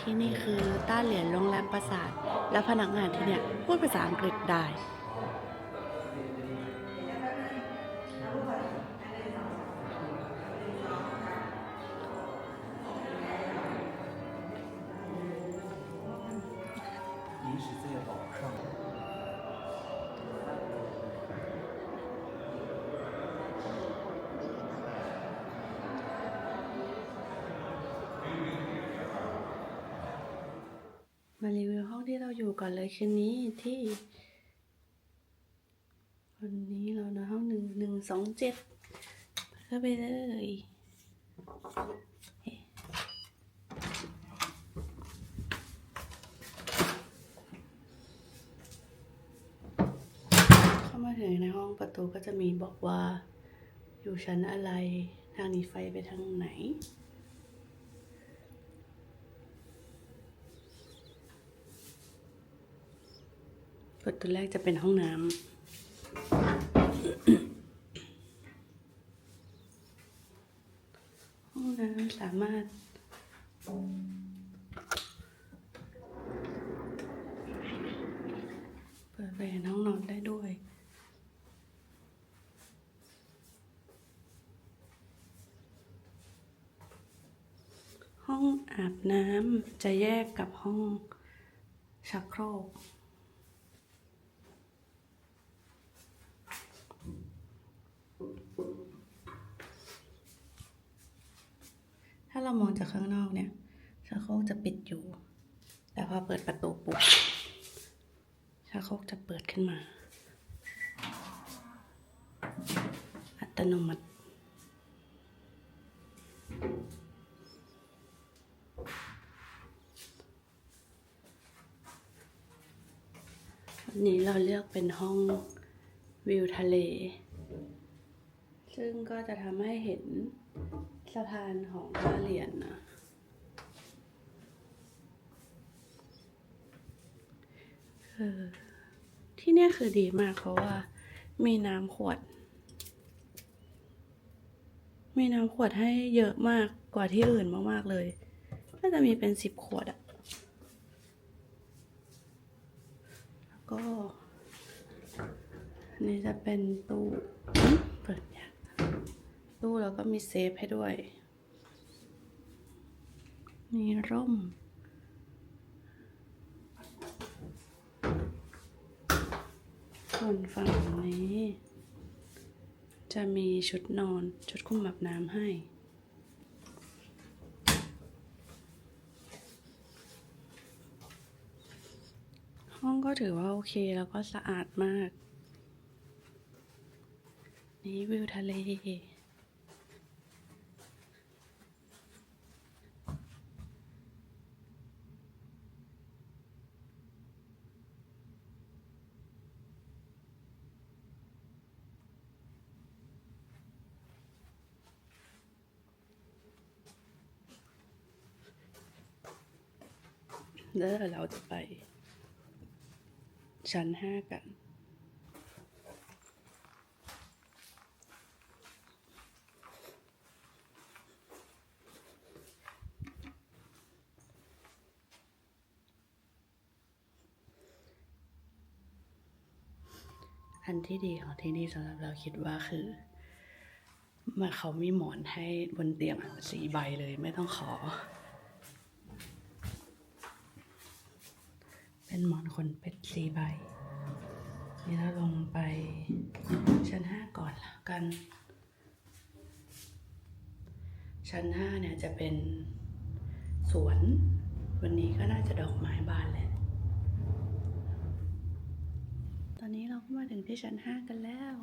ที่นี่คือต้าเหรียญโรงแรมปราสาท และพนักงานที่เนี่ยพูดภาษาอังกฤษได้ องที่เราอยู่ก่อนเลยคืนนี้ที่วันนี้เรานอนห้องหนึ่งหนึ่งสองเจ็ดเข้าไปเลยเข้ามาถึงในห้องประตูก็จะมีบอกว่าอยู่ชั้นอะไร ทางนี้ไฟไปทางไหน ประตูแรกจะเป็นห้องน้ำ ห้องน้ำสามารถ เปิดไปเห็นห้องนอนได้ด้วยห้องอาบน้ำจะแยกกับห้องชักโครก เรามองจากข้างนอกเนี่ยชักโครกจะปิดอยู่ แต่พอเปิดประตูปุ๊บชักโครกจะเปิดขึ้นมา อัตโนมัติวันนี้เราเลือกเป็นห้องวิวทะเล ซึ่งก็จะทำให้เห็น สะพานของท่าเหรียญนะคือที่เนี่ยคือดีมากเพราะว่า มีน้ำขวด มีน้ำขวดให้เยอะมากกว่าที่อื่นมากๆเลยน่าจะมีเป็นสิบขวดอะแล้วก็อันนี่จะเป็นตู้ ตู้แล้วก็มีเซฟให้ด้วย มีร่ม ส่วนฝั่งนี้ จะมีชุดนอนชุดคลุมแบบน้ำให้ห้องก็ถือว่าโอเคแล้วก็สะอาดมาก นี่วิวทะเล แล้วเดี๋ยวเราจะไป ชั้นห้ากันอันที่ดีของที่นี่สำหรับเราคิดว่าคือมันเขามีหมอนให้บนเตียงสี่ใบเลยไม่ต้องขอ เป็นหมอนขนเป็ดสี่ใบ นี่เราลงไปชั้นห้าก่อนแล้วกัน ชั้นห้าเนี่ยจะเป็นสวน วันนี้ก็น่าจะดอกไม้บานแหละ ตอนนี้เราก็มาถึงที่ชั้นห้ากันแล้ว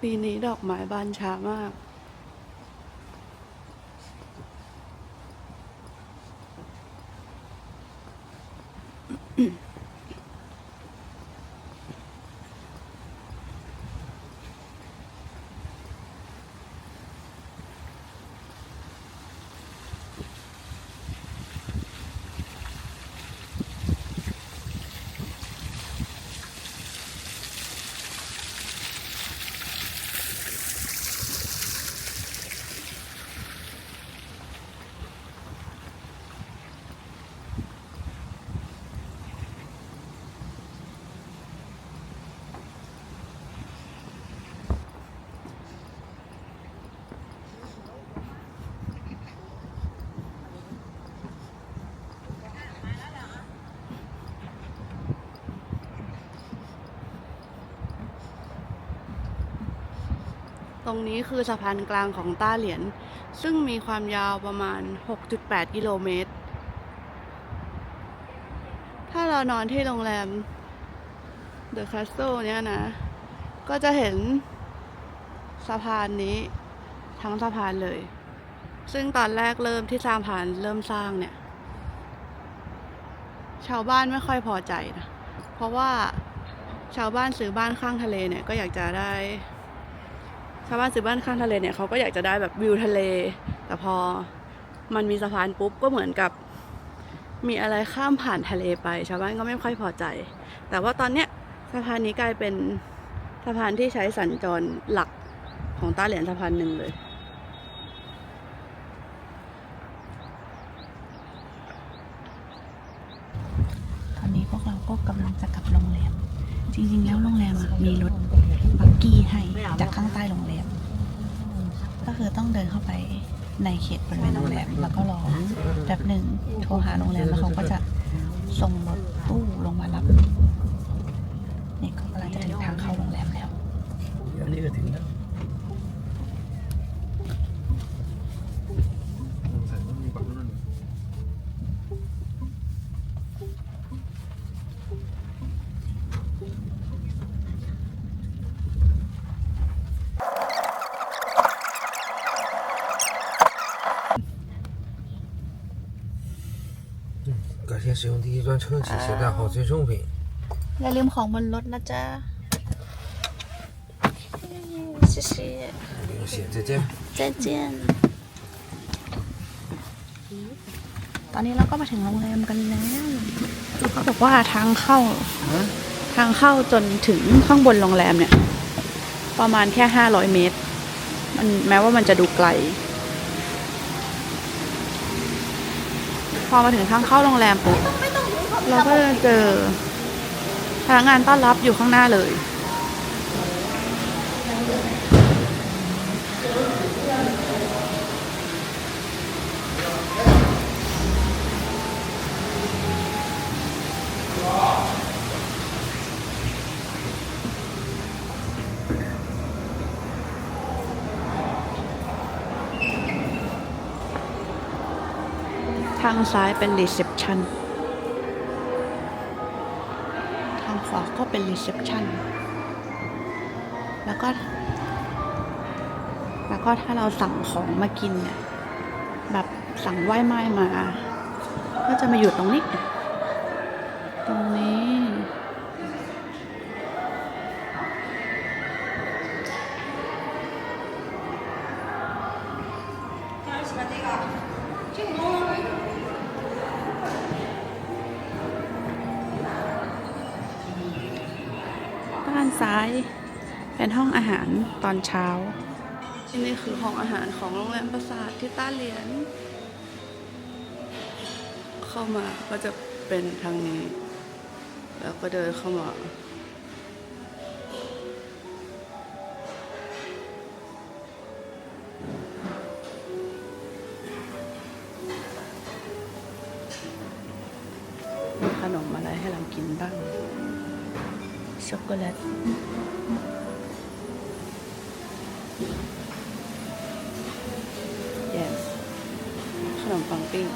ปีนี้ดอกไม้บานช้ามาก ตรงนี้คือสะพานกลางของต้าเหรียญซึ่งมีความยาวประมาณ 6.8 กิโลเมตร ถ้าเรานอนที่โรงแรม The Castle เนี่ยนะ ก็จะเห็นสะพานนี้ทั้งสะพานเลย ซึ่งตอนแรกเริ่มที่สร้างผ่านเริ่มสร้างเนี่ย ชาวบ้านไม่ค่อยพอใจนะ เพราะว่าชาวบ้านซื้อบ้านข้างทะเลเนี่ยก็อยากจะได้ ชาวบ้านซื้อบ้านข้างทะเลเนี่ยเขาก็อยากจะได้แบบวิวทะเล แต่พอมันมีสะพานปุ๊บก็เหมือนกับ มีอะไรข้ามผ่านทะเลไป ชาวบ้านก็ไม่ค่อยพอใจ แต่ว่าตอนเนี้ยสะพานนี้กลายเป็นสะพานที่ใช้สัญจรหลักของต้าเหรียญสะพานหนึ่งเลยตอนนี้พวกเราก็กำลังจะกลับโรงแรม จริงๆแล้วโรงแรมมีรถ บักกี้ให้จากข้างใต้โรงแรมก็คือต้องเดินเข้าไปในเขตบริเวณโรงแรมแล้วก็รอแบบหนึ่งโทรหาโรงแรมแล้วเขาก็จะส่งรถตู้ลงมารับนี่เขากำลังจะถึงทางเข้าโรงแรมแล้วอันนี้ก็ถึงแล้ว 使用第一专车，请携带好随身物品。 อย่าลืมของบนรถนะจ๊ะ谢谢不用谢，再见。再见ตอนนี้เราก็มาถึงโรงแรมกันแล้วเขาบอกว่าทางเข้า ทางเข้าจนถึงข้างบนโรงแรมเนี่ย ประมาณแค่ห้าร้อยเมตร มันแม้ว่ามันจะดูไกล อมาถึงทางเข้าโรงแรมปุ๊บเราก็จะเจอพนักงานต้อนรับอยู่ข้างหน้าเลย ทางซ้ายเป็นรีเซพชันทางขวาก็เป็นรีเซพชันแล้วก็ แล้วก็ถ้าเราสั่งของมากินเนี่ยแบบสั่งไหว้ไม้มา ก็จะมาอยู่ตรงนี้ ตรงนี้ ด้านซ้ายเป็นห้องอาหารตอนเช้า ที่นี่คือห้องอาหารของโรงแรมปราสาทที่ต้าเหรียญเข้ามาก็จะเป็นทางนี้ แล้วก็เดินเข้ามา นมอะไรให้เรากินบ้าง ช็อกโกแลต yes ขนมปังปิ้ง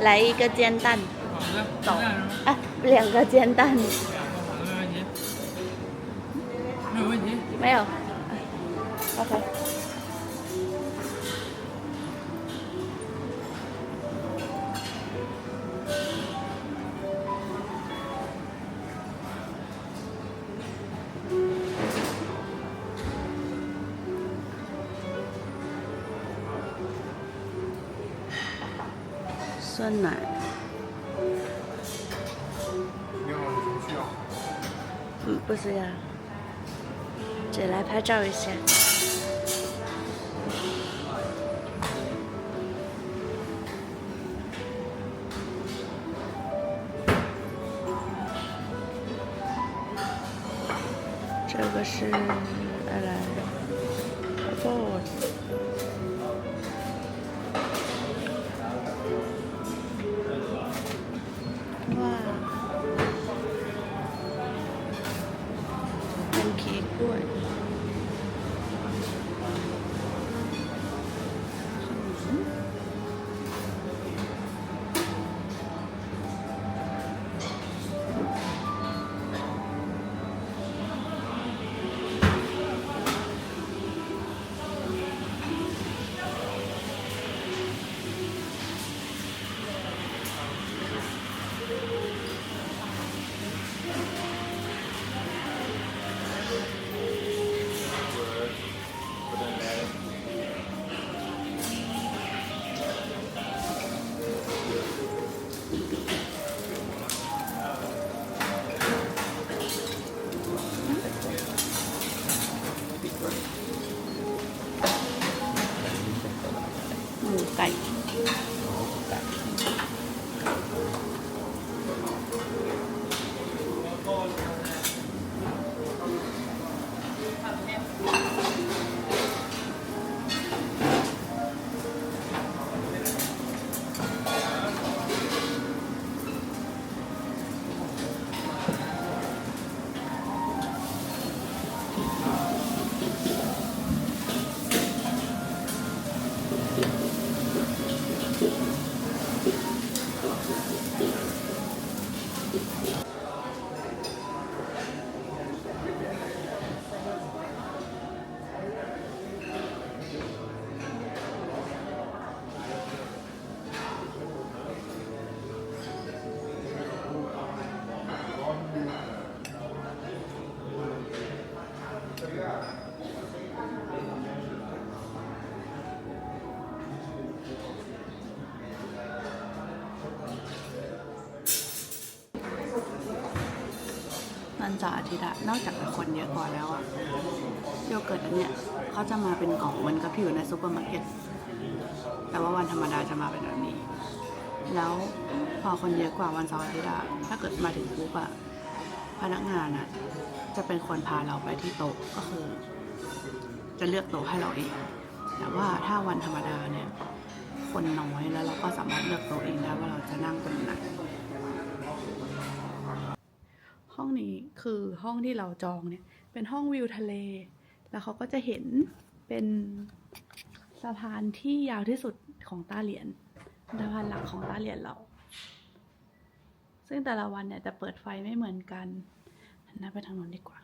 来一个煎蛋，走啊，两个煎蛋，没有问题，没有问 酸奶。嗯，不是呀，只来拍照一下。这个是 หมู ทิตย์อะนอกจากจะคนเยอะกว่าแล้วอะโยเกิร์ตอันเนี้ยเขาจะมาเป็นกล่องเหมันกับที่อยู่ในซูเปอร์มาร์เก็ตแต่ว่าวันธรรมดาจะมาเป็นแบบนี้ แล้วพอคนเยอะกว่าวันเสาร์อาทิตย์อะถ้าเกิดมาถึงปุ๊บอะพนักงานอะจะเป็นคนพาเราไปที่โต๊ะก็คือ จะเลือกโต๊ะให้เราเอง แต่ว่าถ้าวันธรรมดาเนี่ยคนน้อยแล้วเราก็สามารถเลือกโต๊ะเองได้ว่าเราจะนั่งตรงไหน ห้องนี้ คือห้องที่เราจองเนี่ย เป็นห้องวิวทะเล แล้วเขาก็จะเห็นเป็นสะพานที่ยาวที่สุดของต้าเหรียญสะพานหลักของต้าเหรียญเรา ซึ่งแต่ละวันเนี่ยจะเปิดไฟไม่เหมือนกันหันหน้าไปทางโน้นดีกว่า